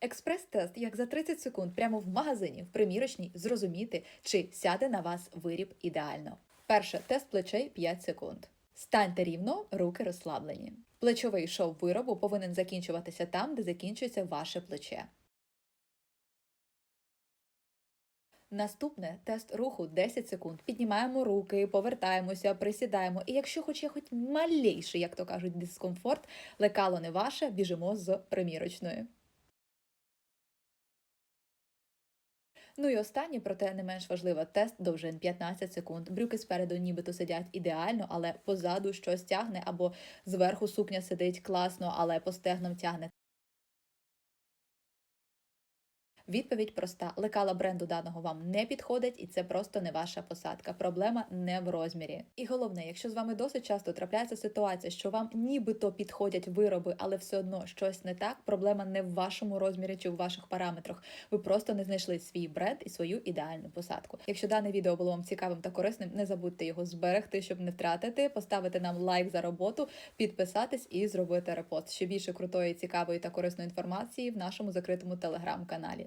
Експрес-тест, як за 30 секунд прямо в магазині, в примірочній, зрозуміти, чи сяде на вас виріб ідеально. Перше тест плечей 5 секунд. Станьте рівно, руки розслаблені. Плечовий шов виробу повинен закінчуватися там, де закінчується ваше плече. Наступне тест руху 10 секунд. Піднімаємо руки, повертаємося, присідаємо. І якщо хоч є хоч малейший, як то кажуть, дискомфорт, лекало не ваше, біжимо з примірочної. Ну і останнє, проте не менш важливо, тест довжин 15 секунд. Брюки спереду нібито сидять ідеально, але позаду щось тягне, або зверху сукня сидить класно, але по стегнам тягне. Відповідь проста: лекала бренду даного вам не підходить, і це просто не ваша посадка. Проблема не в розмірі. І головне, якщо з вами досить часто трапляється ситуація, що вам нібито підходять вироби, але все одно щось не так. Проблема не в вашому розмірі чи в ваших параметрах. Ви просто не знайшли свій бренд і свою ідеальну посадку. Якщо дане відео було вам цікавим та корисним, не забудьте його зберегти, щоб не втратити, поставити нам лайк за роботу, підписатись і зробити репост. Ще більше крутої, цікавої та корисної інформації в нашому закритому телеграм-каналі.